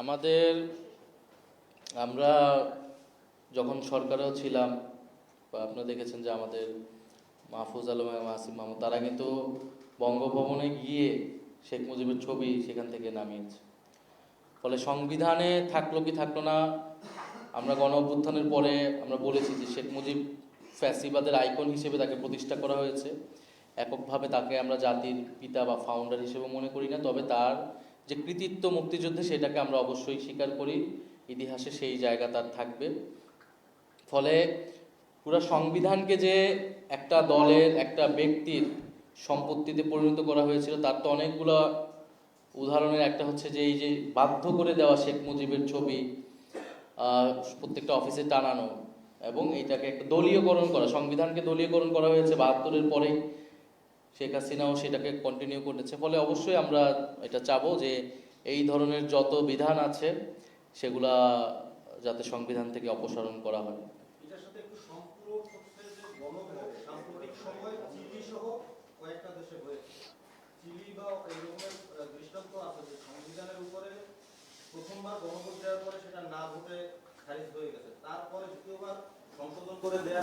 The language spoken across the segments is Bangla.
আমাদের আমরা যখন সরকারেও ছিলাম, বা আপনারা দেখেছেন যে আমাদের মাহফুজ আলম আসিম মাহমুদ, তারা কিন্তু বঙ্গভবনে গিয়ে শেখ মুজিবের ছবি সেখান থেকে নামিয়েছে। ফলে সংবিধানে থাকল কি থাকল না, আমরা গণ অভ্যুত্থানের পরে আমরা বলেছি যে শেখ মুজিব ফ্যাসিবাদের আইকন হিসেবে তাকে প্রতিষ্ঠা করা হয়েছে। এককভাবে তাকে আমরা জাতির পিতা বা ফাউন্ডার হিসেবে মনে করি না, তবে তার যে কৃতিত্ব মুক্তিযুদ্ধে সেটাকে আমরা অবশ্যই স্বীকার করি, ইতিহাসে সেই জায়গা তার থাকবে। ফলে পুরো সংবিধানকে যে একটা দলের, একটা ব্যক্তির সম্পত্তিতে পরিণত করা হয়েছিল, তার তো অনেকগুলো উদাহরণের, একটা হচ্ছে যে এই যে বাধ্য করে দেওয়া শেখ মুজিবের ছবি প্রত্যেকটা অফিসে টানানো এবং এইটাকে একটা দলীয়করণ করা, সংবিধানকে দলীয়করণ করা হয়েছে বাহাত্তরের পরে শেখ হাসিনাও সেটাকে কন্টিনিউ করেছে। ফলে অবশ্যই আমরা এটা চাবো যে এই ধরনের যত বিধান আছে, সেগুলা যাতে সংবিধান থেকে অপসারণ করা হয়।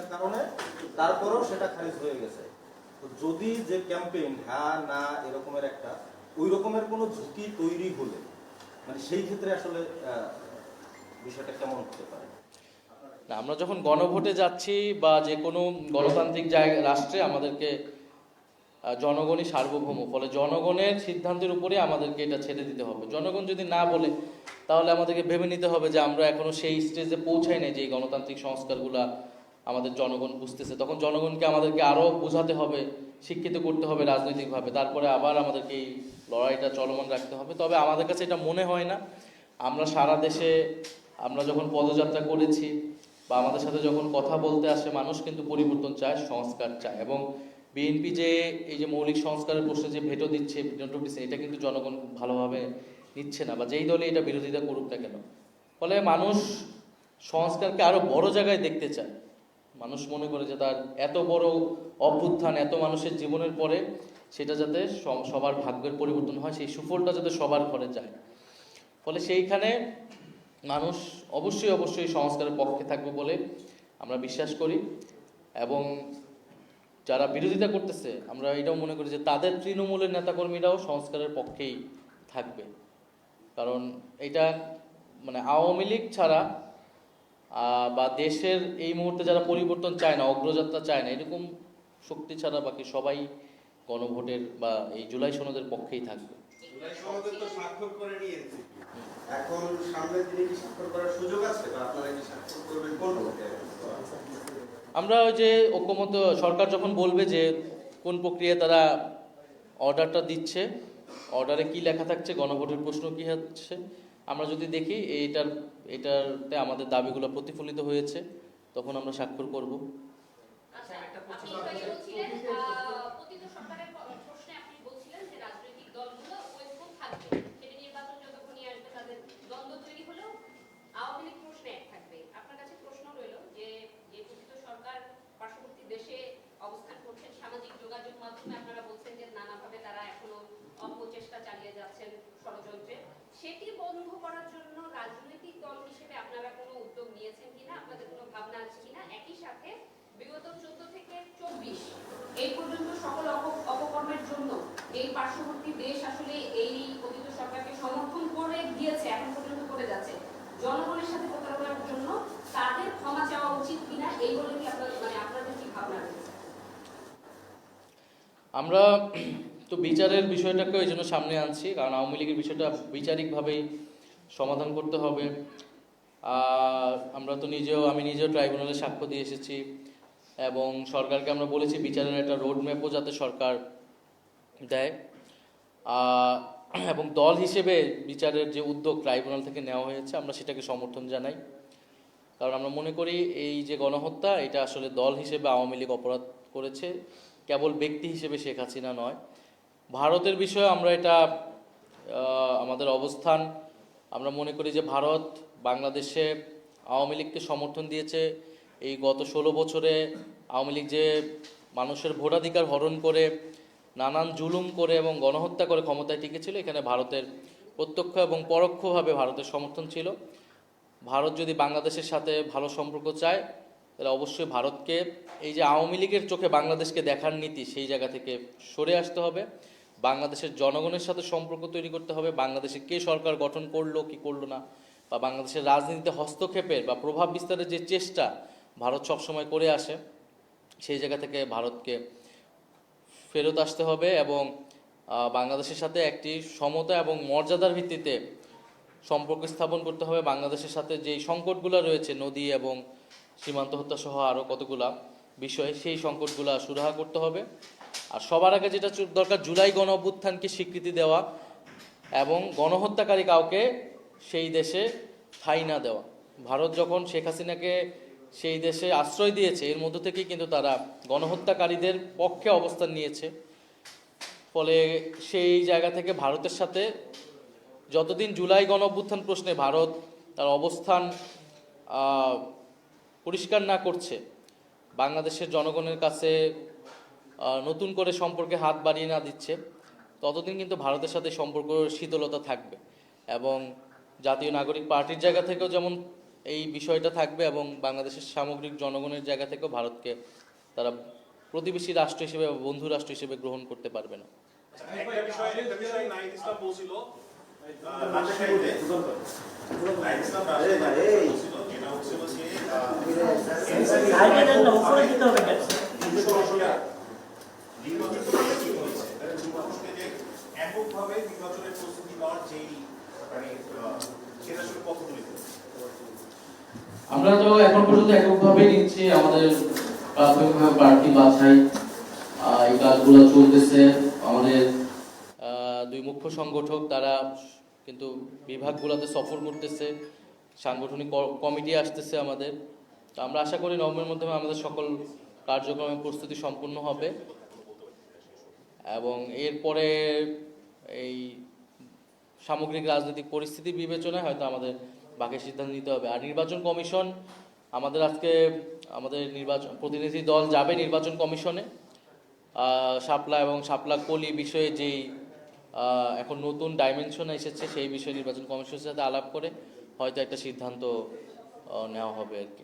তারপরে তারপরেও সেটা খারিজ হয়ে গেছে। যদি যে ক্যাম্পেইন হ্যাঁ না, এরকমের একটা, ওই রকমের কোনো ঝুঁকি তৈরি হলে মানে সেই ক্ষেত্রে আসলে বিষয়টা কেমন হতে পারে? আমরা যখন গণভোটে যাচ্ছি বা যে কোনো গণতান্ত্রিক জায়গা, রাষ্ট্রে আমাদেরকে জনগণই সার্বভৌম, ফলে জনগণের সিদ্ধান্তের উপরে আমাদেরকে এটা ছেড়ে দিতে হবে। জনগণ যদি না বলে, তাহলে আমাদেরকে ভেবে নিতে হবে যে আমরা এখনও সেই স্টেজে পৌঁছাই নাই যে গণতান্ত্রিক সংস্কারগুলা আমাদের জনগণ বুঝতেছে। তখন জনগণকে আমাদেরকে আরও বোঝাতে হবে, শিক্ষিত করতে হবে রাজনৈতিকভাবে। তারপরে আবার আমাদেরকে এই লড়াইটা চলমান রাখতে হবে। তবে আমাদের কাছে এটা মনে হয় না। আমরা সারা দেশে, আমরা যখন পদযাত্রা করেছি বা আমাদের সাথে যখন কথা বলতে আসে, মানুষ কিন্তু পরিবর্তন চায়, সংস্কার চায়। এবং বিএনপি যে, এই যে মৌলিক সংস্কারের প্রশ্নে যে ভেটো দিচ্ছে এটা কিন্তু জনগণ ভালোভাবে নিচ্ছে না। বা যেই দলে এটা বিরোধিতা করুক না কেন। ফলে মানুষ সংস্কারকে আরও বড় জায়গায় দেখতে চায়। মানুষ মনে করে যে তার এত বড় অভ্যুত্থান, এত মানুষের জীবনের পরে সেটা যাতে সবার ভাগ্যের পরিবর্তন হয়, সেই সুফলটা যাতে সবার ঘরে যায়। ফলে সেইখানে মানুষ অবশ্যই অবশ্যই সংস্কারের পক্ষে থাকবে বলে আমরা বিশ্বাস করি এবং যারা বিরোধিতা করতেছে, আমরা এটাও মনে করি যে তাদের তৃণমূলের নেতাকর্মীরাও সংস্কারের পক্ষেই থাকবে। কারণ এটা মানে আওয়ামী লীগ ছাড়া বা দেশের এই মুহূর্তে যারা পরিবর্তন চায় না অগ্রযাত্রা চায় না এরকম শক্তি ছাড়া বাকি সবাই গণভোটের বা এই জুলাই সনদের পক্ষেই থাকবে। এখন সামনের কি স্বাক্ষর করার সুযোগ আছে বা আপনারা কি স্বাক্ষর করবেন কোন আমরা ওই যে ঐক্যমত সরকার যখন বলবে যে কোন প্রক্রিয়ায় তারা অর্ডারটা দিচ্ছে অর্ডারে কি লেখা থাকছে গণভোটের প্রশ্ন কি হচ্ছে আমরা যদি দেখি এইটার এটাতে আমাদের দাবিগুলো প্রতিফলিত হয়েছে তখন আমরা স্বাক্ষর করব আচ্ছা আপনি এটাই বলছিলেন আহ, পতিত সরকারের প- প্রশ্নে আপনি বলছিলেন যে রাজনৈতিক দলগুলো ঐক্য থাকবে সেটা নির্বাচন যতক্ষণই আসবে তাদের দ্বন্দ্ব তৈরি হলেও আওয়ামী লীগ প্রশ্নে এক থাকবে আপনার কাছে প্রশ্ন রইল যে যে পতিত সরকার পার্শ্ববর্তী দেশে অবস্থান করছেন সামাজিক যোগাযোগ মাধ্যমে আপনারা বলছেন যে নানাভাবে তারা এখনও অপচেষ্টা চালিয়ে যাচ্ছেন ষড়যন্ত্রে সেটি করার জন্য রাজনৈতিক দল হিসেবে আপনারা কোনো উদ্যোগ নিয়েছেন কিনা, আপনাদের কোনো ভাবনা আছে কিনা? একই সাথে বিগত চোদ্দ থেকে চব্বিশ, এই পর্যন্ত সকল অপকর্মের জন্য এই পার্শ্ববর্তী দেশ আসলে এই পতিত সরকারকে সমর্থন করে দিয়েছে এখন পর্যন্ত করে যাচ্ছে। জনগণের সাথে প্রতারণার জন্য তাদের ক্ষমা চাওয়া উচিত কিনা, এই বলে কি আপনাদের মানে আপনাদের কি ভাবনা রয়েছে? আমরা তো বিচারের বিষয়টাকে ওই জন্য সামনে আনছি, কারণ আওয়ামী লীগের বিষয়টা বিচারিকভাবেই সমাধান করতে হবে। আর আমরা তো নিজেও, আমি নিজেও ট্রাইব্যুনালে সাক্ষ্য দিয়ে এসেছি এবং সরকারকে আমরা বলেছি বিচারের একটা রোড ম্যাপও যাতে সরকার দেয়। এবং দল হিসেবে বিচারের যে উদ্যোগ ট্রাইব্যুনাল থেকে নেওয়া হয়েছে, আমরা সেটাকে সমর্থন জানাই। কারণ আমরা মনে করি এই যে গণহত্যা, এটা আসলে দল হিসেবে আওয়ামী লীগ অপরাধ করেছে, কেবল ব্যক্তি হিসেবে শেখ হাসিনা নয়। ভারতের বিষয়ে আমরা এটা আমাদের অবস্থান, আমরা মনে করি যে ভারত বাংলাদেশে আওয়ামী লীগকে সমর্থন দিয়েছে। এই গত ষোলো বছরে আওয়ামী লীগ যে মানুষের ভোটাধিকার হরণ করে, নানান জুলুম করে এবং গণহত্যা করে ক্ষমতায় টিকেছিল, এখানে ভারতের প্রত্যক্ষ এবং পরোক্ষভাবে ভারতের সমর্থন ছিল। ভারত যদি বাংলাদেশের সাথে ভালো সম্পর্ক চায়, তাহলে অবশ্যই ভারতকে, এই যে আওয়ামী লীগের চোখে বাংলাদেশকে দেখার নীতি, সেই জায়গা থেকে সরে আসতে হবে। বাংলাদেশের জনগণের সাথে সম্পর্ক তৈরি করতে হবে। বাংলাদেশে কে সরকার গঠন করল, কি করল না? বা বাংলাদেশের রাজনীতিতে হস্তক্ষেপের বা প্রভাব বিস্তারের যে চেষ্টা ভারত সবসময় করে আসে, সেই জায়গা থেকে ভারতকে ফেরত আসতে হবে এবং বাংলাদেশের সাথে একটি সমতা এবং মর্যাদার ভিত্তিতে সম্পর্ক স্থাপন করতে হবে। বাংলাদেশের সাথে যেই সংকটগুলো রয়েছে, নদী এবং সীমান্ত হত্যা সহ আরও কতগুলা বিষয়ে সেই সংকটগুলো সুরাহা করতে হবে। আর সবার আগে যেটা দরকার, জুলাই গণ অভ্যুত্থানকে স্বীকৃতি দেওয়া এবং গণহত্যাকারী কাউকে সেই দেশে ঠাঁই না দেওয়া। ভারত যখন শেখ হাসিনাকে সেই দেশে আশ্রয় দিয়েছে, এর মধ্য থেকেই কিন্তু তারা গণহত্যাকারীদের পক্ষে অবস্থান নিয়েছে। ফলে সেই জায়গা থেকে ভারতের সাথে যতদিন জুলাই গণ অভ্যুত্থান প্রশ্নে ভারত তার অবস্থান পরিষ্কার না করছে, বাংলাদেশের জনগণের কাছে নতুন করে সম্পর্কে হাত বাড়িয়ে না দিচ্ছে ততদিন কিন্তু ভারতের সাথে সম্পর্ক শীতলতা থাকবে এবং জাতীয় নাগরিক পার্টির জায়গা থেকেও যেমন এই বিষয়টা থাকবে এবং বাংলাদেশের সামগ্রিক জনগণের জায়গা থেকেও ভারতকে তারা প্রতিবেশী রাষ্ট্র হিসেবে বা বন্ধু রাষ্ট্র হিসেবে গ্রহণ করতে পারবে না একটা বিষয় একটা বিষয় নাহিদ ইসলাম বলছিল আহ, রাজশাহীতে নাহিদ ইসলাম রাজশাহীতে বলছিল যেটা হচ্ছে হচ্ছে আহ, সাইডে দেন না উপরে দিতে হবে কেন দুশো আসলে নির্বাচন করতে কি হয়েছে তাহলে নির্বাচনকে যে এককভাবে নির্বাচনের প্রস্তুতি নেওয়ার যেই মানে আহ, সেটা আসলে কতগুলি আমরা তো এখন পর্যন্ত এককভাবে নিচ্ছি, আমাদের প্রাথমিকভাবে প্রার্থী বাছাই এই কাজগুলো চলতেছে। আমাদের দুই মুখ্য সংগঠক, তারা কিন্তু বিভাগগুলোতে সফর করতেছে, সাংগঠনিক কমিটি আসতেছে আমাদের। তো আমরা আশা করি নভেম্বরের মাধ্যমে আমাদের সকল কার্যক্রমের প্রস্তুতি সম্পূর্ণ হবে। এবং এরপরে এই সামগ্রিক রাজনৈতিক পরিস্থিতি বিবেচনায় হয়তো আমাদের বাকি সিদ্ধান্ত নিতে হবে। আর নির্বাচন কমিশন, আমাদের আজকে আমাদের নির্বাচন, প্রতিনিধি দল যাবে নির্বাচন কমিশনে। সাপলা শাপলা এবং শাপলা কলি বিষয়ে যেই এখন নতুন ডাইমেনশন এসেছে, সেই বিষয়ে নির্বাচন কমিশনের সাথে আলাপ করে হয়তো একটা সিদ্ধান্ত নেওয়া হবে আর কি।